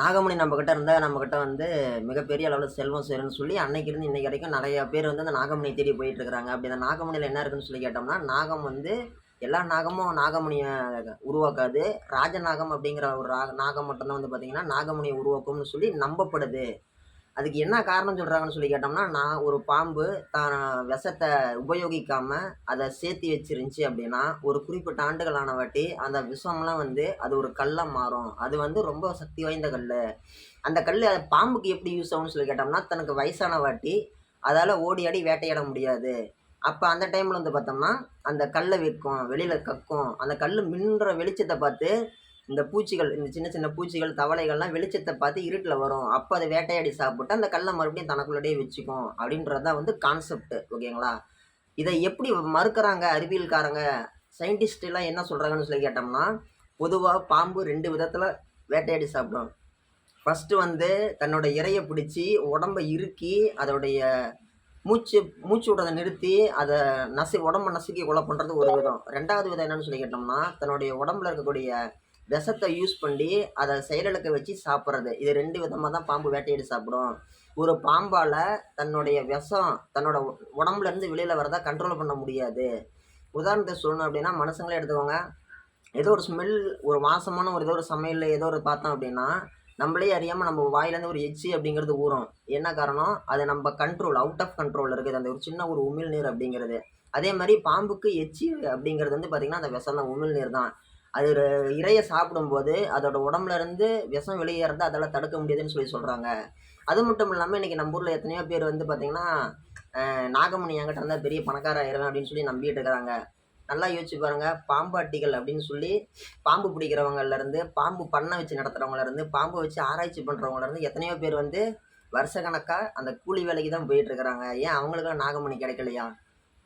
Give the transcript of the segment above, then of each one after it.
நாகமணி நம்மக்கிட்ட இருந்தால் நம்மக்கிட்ட வந்து மிகப்பெரிய அளவில் செல்வம் சேரும்னு சொல்லி அன்னைக்கு இருந்து இன்னைக்கு வரைக்கும் நிறைய பேர் வந்து அந்த நாகமணியை தேடி போயிட்டு இருக்கிறாங்க. அப்படி அந்த நாகமணியில் என்ன இருக்குன்னு சொல்லி கேட்டோம்னா நாகம் வந்து எல்லா நாகமும் நாகமணியை உருவாக்காது. ராஜநாகம் அப்படிங்கிற ஒரு ராக நாகம் மட்டும்தான் வந்து பார்த்திங்கன்னா நாகமணியை உருவாக்கும்னு சொல்லி நம்பப்படுது. அதுக்கு என்ன காரணம் சொல்கிறாங்கன்னு சொல்லி கேட்டோம்னா நான் ஒரு பாம்பு தான் விஷத்தை உபயோகிக்காமல் அதை சேர்த்து வச்சிருந்துச்சி அப்படின்னா ஒரு குறிப்பிட்ட ஆண்டுகளான வாட்டி அந்த விஷம்லாம் வந்து அது ஒரு கல்லாக மாறும். அது வந்து ரொம்ப சக்தி வாய்ந்த கல் அந்த கல் பாம்புக்கு எப்படி யூஸ் ஆகும்னு சொல்லி கேட்டோம்னா தனக்கு வயசான வாட்டி அதால் ஓடி ஆடி வேட்டையாட முடியாது. அப்போ அந்த டைமில் வந்து பார்த்தோம்னா அந்த கல்லை விற்கும் வெளியில் கக்கும் அந்த கல் மின்ற வெளிச்சத்தை பார்த்து இந்த பூச்சிகள் இந்த சின்ன சின்ன பூச்சிகள் தவளைகள்லாம் வெளிச்சத்தை பார்த்து இருட்டில் வரும். அப்போ அதை வேட்டையாடி சாப்பிட்டு அந்த கல்லை மறுபடியும் தனக்குள்ளேயே வச்சுக்கும். அப்படின்றது தான் வந்து கான்செப்ட் ஓகேங்களா? இதை எப்படி மறுக்கிறாங்க அறிவியல்காரங்க? scientist என்ன சொல்கிறாங்கன்னு சொல்லி கேட்டோம்னா பொதுவாக பாம்பு ரெண்டு விதத்தில் வேட்டையாடி சாப்பிடும். ஃபஸ்ட்டு வந்து தன்னோட இரையை பிடிச்சி உடம்பை இறுக்கி அதோடைய மூச்சு மூச்சு விடுறதை நிறுத்தி அதை நசு உடம்ப நசுக்கி கொலை பண்ணுறது ஒரு விதம். ரெண்டாவது விதம் என்னன்னு சொல்லி கேட்டோம்னா தன்னுடைய உடம்புல இருக்கக்கூடிய விஷத்தை யூஸ் பண்ணி அதை செயலிழக்க வச்சு சாப்பிட்றது. இது ரெண்டு விதமாக தான் பாம்பு வேட்டையாடி சாப்பிடும். ஒரு பாம்பால் தன்னுடைய விஷம் தன்னோட உடம்புலேருந்து வெளியில் வரதா கண்ட்ரோல் பண்ண முடியாது. உதாரணத்துக்கு சொல்லணும் அப்படின்னா மனுஷங்களே எடுத்துக்கோங்க. ஏதோ ஒரு ஸ்மெல் ஒரு வாசமான ஒரு ஏதோ ஒரு சமையல் ஏதோ ஒரு பார்த்தோம் அப்படின்னா நம்மளே அறியாமல் நம்ம வாயிலேருந்து ஒரு எச்சி அப்படிங்கிறது ஊறும். என்ன காரணம்? அது நம்ம கண்ட்ரோல் அவுட் ஆஃப் கண்ட்ரோல் இருக்குது. அந்த ஒரு சின்ன ஒரு உமிழ்நீர் அப்படிங்கிறது. அதே மாதிரி பாம்புக்கு எச்சி அப்படிங்கிறது வந்து பார்த்திங்கன்னா அந்த விஷம் தான் உமிழ்நீர் தான். அது ஒரு இரையை சாப்பிடும்போது அதோட உடம்புல இருந்து விஷம் வெளியேறதை அதால் தடுக்க முடியாதுன்னு சொல்லி சொல்கிறாங்க அது மட்டும் இல்லாமல் இன்றைக்கி நம்ம ஊரில் எத்தனையோ பேர் வந்து பார்த்திங்கன்னா நாகமணி என்கிட்ட இருந்தால் பெரிய பணக்கார ஆயிடுவேன் அப்படின்னு சொல்லி நம்பிட்டு இருக்கிறாங்க நல்லா யோசிச்சு பாருங்க. பாம்பாட்டிகள் அப்படின்னு சொல்லி பாம்பு பிடிக்கிறவங்கலேருந்து பாம்பு பண்ணை வச்சு நடத்துகிறவங்கலேருந்து பாம்பு வச்சு ஆராய்ச்சி பண்ணுறவங்கலேருந்து எத்தனையோ பேர் வந்து வருஷக்கணக்காக அந்த கூலி வேலைக்கு தான் போயிட்டு இருக்கிறாங்க. ஏன் அவங்களுக்கு நாகமணி கிடைக்கலையா?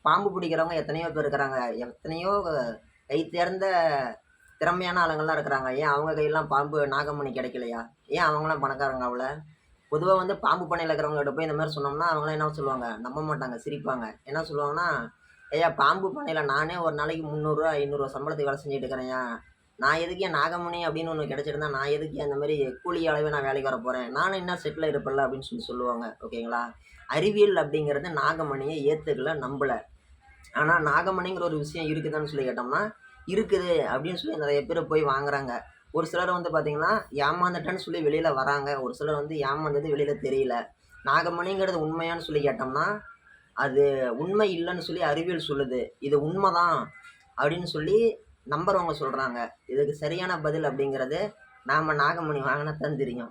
பாம்பு பிடிக்கிறவங்க எத்தனையோ பேர் இருக்கிறாங்க. எத்தனையோ கை தேர்ந்த திறமையான ஆளுங்கள்லாம் இருக்கிறாங்க. ஏன் அவங்க கையெல்லாம் பாம்பு நாகமணி கிடைக்கலையா? ஏன் அவங்களாம் பணக்காரங்க அவளை? பொதுவாக வந்து பாம்பு பண்ணையில் இருக்கிறவங்ககிட்ட போய் இந்த மாதிரி சொன்னோம்னா அவங்களாம் என்ன சொல்லுவாங்க? நம்ப மாட்டாங்க சிரிப்பாங்க. என்ன சொல்லுவாங்கன்னா ஐயா பாம்பு பண்ணையில் நானே ஒரு நாளைக்கு முந்நூறுரூவா ஐநூறுரூவா சம்பளத்துக்கு வேலை செஞ்சுட்டு இருக்கிறேன்யா. நான் எதுக்கு என் நாகமணி அப்படின்னு ஒன்று கிடச்சிருந்தா நான் எதுக்கு அந்த மாதிரி கூலி அளவே நான் வேலைக்கு வர போகிறேன் நானும் என்ன செட்டில் இருப்பில்ல அப்படின்னு சொல்லி சொல்லுவாங்க. ஓகேங்களா? அறிவியல் அப்படிங்கிறது நாகமணியை ஏற்றுக்கல நம்பலை. ஆனால் நாகமணிங்கிற ஒரு விஷயம் இருக்குதான்னு சொல்லி கேட்டோம்னா இருக்குது அப்படின்னு சொல்லி நிறைய பேர் போய் வாங்குறாங்க. ஒரு சிலர் வந்து பார்த்தீங்கன்னா ஏமாந்துட்டேன்னு சொல்லி வெளியில் வராங்க. ஒரு சிலர் வந்து ஏமாந்தது வெளியில் தெரியல. நாகமணிங்கிறது உண்மையான்னு சொல்லி கேட்டோம்னா அது உண்மை இல்லைன்னு சொல்லி அறிவியல் சொல்லுது. இது உண்மைதான் அப்படின்னு சொல்லி நம்புறவங்க சொல்கிறாங்க இதுக்கு சரியான பதில் அப்படிங்கிறது நாம் நாகமணி வாங்கினா தான் தெரியும்.